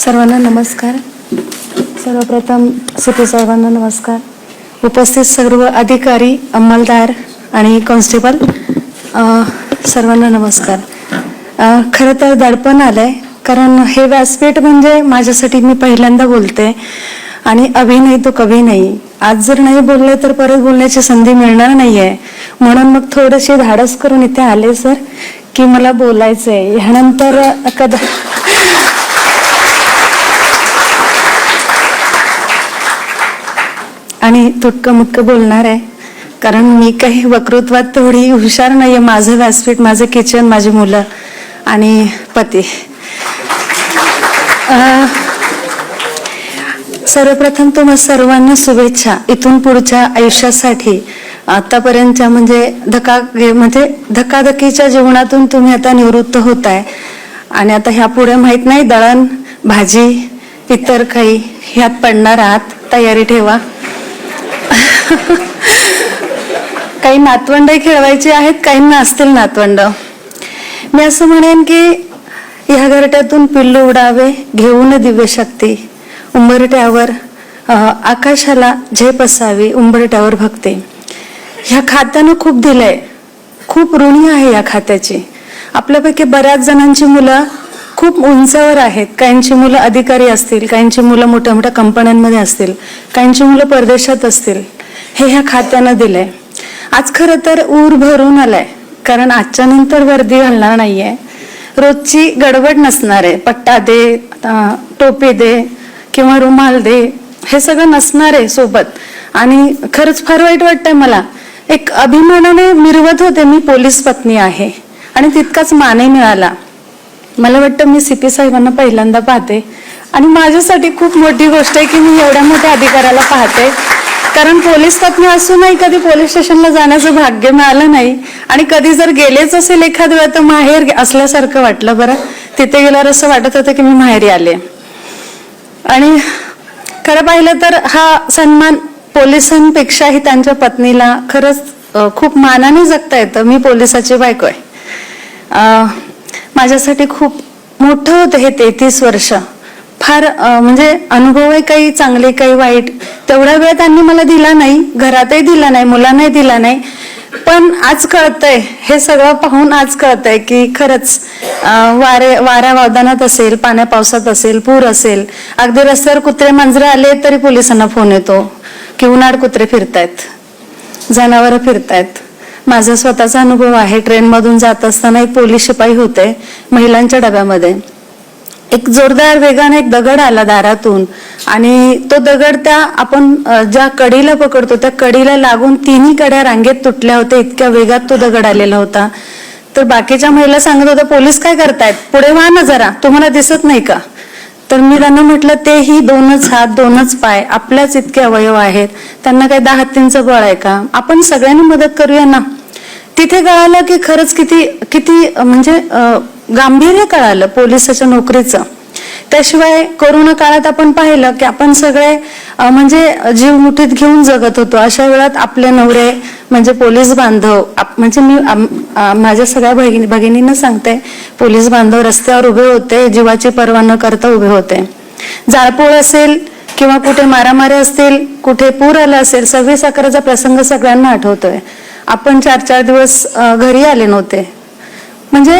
सर्वांना नमस्कार. सर्वप्रथम सिपी सर्वांना नमस्कार. उपस्थित सर्व अधिकारी अंमलदार आणि कॉन्स्टेबल सर्वांना नमस्कार. खरं तर दडपण आलं आहे कारण हे व्यासपीठ म्हणजे माझ्यासाठी मी पहिल्यांदा बोलते आणि अभिनय तो कभी नाही. आज जर नाही बोलले तर परत बोलण्याची संधी मिळणार नाही आहे म्हणून मग थोडेसे धाडस करून इथे आले सर की मला बोलायचं आहे ह्यानंतर कदा आणि तुटकं मुटकं बोलणार आहे. कारण मी काही वक्तृत्वात तेवढी हुशार नाहीये. माझं व्यासपीठ माझं किचन माझी मुलं आणि पती. सर्वप्रथम तुम्हा सर्वांना शुभेच्छा. इथून पुढच्या आयुष्यासाठी आतापर्यंतच्या म्हणजे धका म्हणजे धकाधकीच्या जीवनातून तुम्ही आता निवृत्त होत आहे आणि आता ह्या पुढे माहीत नाही दळण भाजी इतर काही ह्यात पडणार आहात. तयारी ठेवा. काही नातवंड खेळवायचे आहेत काहींना असतील नातवंड. मी असं म्हणेन की ह्या घरट्यातून पिल्लू उडावे घेऊन दिव्य शक्ती उंबरट्यावर आकाशाला झेप असावी उंबरट्यावर भक्ती. ह्या खात्यानं खूप दिलंय. खूप ऋणी आहे या खात्याची. आपल्यापैकी बऱ्याच जणांची मुलं खूप उंचावर आहेत. काहींची मुलं अधिकारी असतील काहींची मुलं मोठ्या मोठ्या कंपन्यांमध्ये असतील काहींची मुलं परदेशात असतील. हे ह्या खात्यानं दिलंय. आज खरं तर ऊर भरून आलाय. कारण आजच्या नंतर वर्दी घालणार नाहीये. रोजची गडबड नसणार आहे. पट्टा दे टोपी दे किंवा रुमाल दे हे सगळं नसणार आहे सोबत. आणि खरंच फार वाईट वाटतंय मला. एक अभिमानाने मिरवत होते मी पोलीस पत्नी आहे. आणि तितकाच माने मिळाला. मला वाटतं मी सी पी साहेबांना पहिल्यांदा पाहते. आणि माझ्यासाठी खूप मोठी गोष्ट आहे की मी एवढ्या मोठ्या अधिकाऱ्याला पाहते. कारण पोलीस पत्नी असूनही कधी पोलीस स्टेशनला जाण्याचं भाग्य मिळालं नाही. आणि कधी जर गेलेच असेल एखाद वेळा तर माहेर असल्यासारखं वाटलं बरं. तिथे गेल्यावर असं वाटत होतं की मी माहेरी आले. आणि खरं पाहिलं तर हा सन्मान पोलिसांपेक्षाही त्यांच्या पत्नीला खरंच खूप मानाने जगता येतं. मी पोलिसाची बायको आहे. माझ्यासाठी खूप मोठं होतं हे तेहतीस वर्ष. फार म्हणजे अनुभव आहे काही चांगले काही वाईट तेवढा वेळ त्यांनी मला दिला नाही. घरातही दिला नाही मुलांनाही दिला नाही. पण आज कळतंय हे सगळं पाहून आज कळतंय की खरंच वारे वाऱ्या वादनात असेल पाण्या पावसात असेल पूर असेल अगदी रस्त्यावर कुत्रे मांजरे आले तरी पोलिसांना फोन येतो की उन्हाळ कुत्रे फिरतायत जनावरं फिरतायत. माझा स्वतःचा अनुभव आहे. ट्रेनमधून जात असताना एक पोलीस शिपाई होते महिलांच्या डब्यामध्ये. एक जोरदार वेगाने एक दगड आला दारातून आणि तो दगड त्या आपण ज्या कडीला पकडतो त्या कडीला लागून तिन्ही कड्या रांगेत तुटल्या होत्या. इतक्या वेगात तो दगड आलेला होता. तर बाकीच्या महिला सांगत होत्या पोलीस काय करतायत? पुढे व्हा ना जरा. तुम्हाला दिसत नाही का? तर मी त्यांना म्हटलं ते ही दोनच हात दोनच पाय आपल्याच इतके अवयव आहेत. त्यांना काही दहा हत्तींचं बळ आहे का? आपण सगळ्यांनी मदत करूया ना. तिथे कळालं की खरंच किती किती म्हणजे गांभीर्य कळालं पोलिसाच्या नोकरीचं. त्याशिवाय कोरोना काळात आपण पाहिलं की आपण सगळे म्हणजे जीव मुठीत घेऊन जगत होतो. अशा वेळात आपले नवरे म्हणजे पोलीस बांधव आप- म्हणजे मी माझ्या सगळ्या भगिनी भगिनींना सांगते पोलीस बांधव रस्त्यावर उभे होते जीवाची पर्वा न करता उभे होते. जाळपोळ असेल किंवा कुठे मारामारी असतील कुठे पूर आला असेल सव्वीस अकराचा प्रसंग सगळ्यांना आठवतोय. आपण चार चार दिवस घरी आले नव्हते. म्हणजे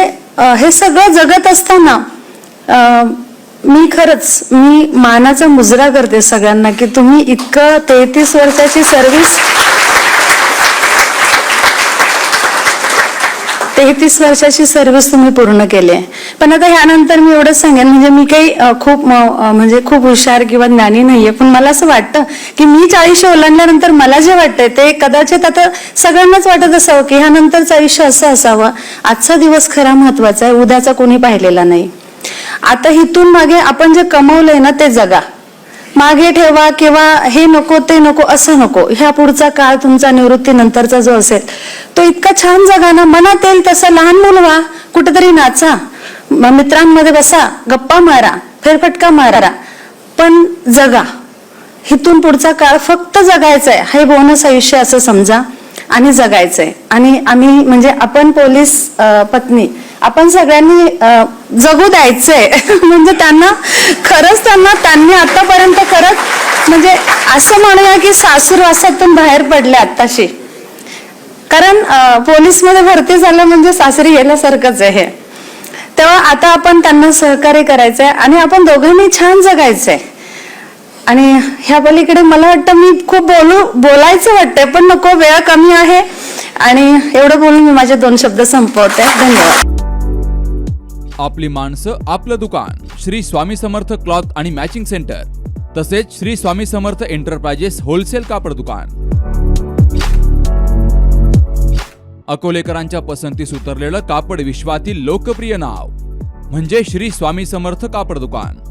हे सगळं जगत असताना मी खरंच मी मानाचा मुजरा करते सगळ्यांना की तुम्ही इतकं तेहतीस वर्षाची सर्व्हिस तेहतीस वर्षाची सर्व्हिस तुम्ही पूर्ण केली आहे. पण आता ह्यानंतर मी एवढंच सांगेन म्हणजे मी काही खूप म्हणजे खूप हुशार किंवा ज्ञानी नाहीये. पण मला असं वाटतं की मी चाळीशी ओलांडल्यानंतर मला जे वाटतंय ते कदाचित आता सगळ्यांनाच वाटत असावं की ह्यानंतरचं आयुष्य असं असावं. आजचा दिवस खरा महत्त्वाचा आहे उद्याचा कोणी पाहिलेला नाही. आता इथून मागे आपण जे कमवलंय ना ते जगा. मागे ठेवा किंवा हे नको ते नको असं नको. ह्या पुढचा काळ तुमचा निवृत्तीनंतरचा जो असेल तो इतका छान जगा ना. मनात येईल तसं लहान मुल व्हा. कुठेतरी नाचा. म- मित्रांमध्ये बसा. गप्पा मारा. फेरफटका मारा. पण जगा. इथून पुढचा काळ फक्त जगायचा आहे हे बोनस आयुष्य असं समजा. आणि जगायचंय. आणि आम्ही म्हणजे आपण पोलीस पत्नी आपण सगळ्यांनी जगू द्यायचंय. म्हणजे त्यांना खरंच त्यांना त्यांनी आतापर्यंत खरंच म्हणजे असं म्हणूया की सासूरवासातून बाहेर पडले आत्ताशी. कारण पोलीसमध्ये भरती झालं म्हणजे सासरी गेल्यासारखंच आहे हे. तेव्हा आता आपण त्यांना सहकार्य करायचंय आणि आपण दोघांनी छान जगायचंय. आणि ह्या पलीकडे मला वाटतं मी खूप बोलू बोलायचं वाटतंय पण नको वेळ कमी आहे. आणि एवढं बोलून मी माझे दोन शब्द संपवते. धन्यवाद. आपली माणसं आपलं दुकान. श्री स्वामी समर्थ क्लॉथ आणि मॅचिंग सेंटर. तसेच श्री स्वामी समर्थ एंटरप्राइजेस होलसेल कापड दुकान. अकोलेकरांच्या पसंतीस उतरलेलं कापड विश्वातील लोकप्रिय नाव. म्हणजे श्री स्वामी समर्थ कापड दुकान.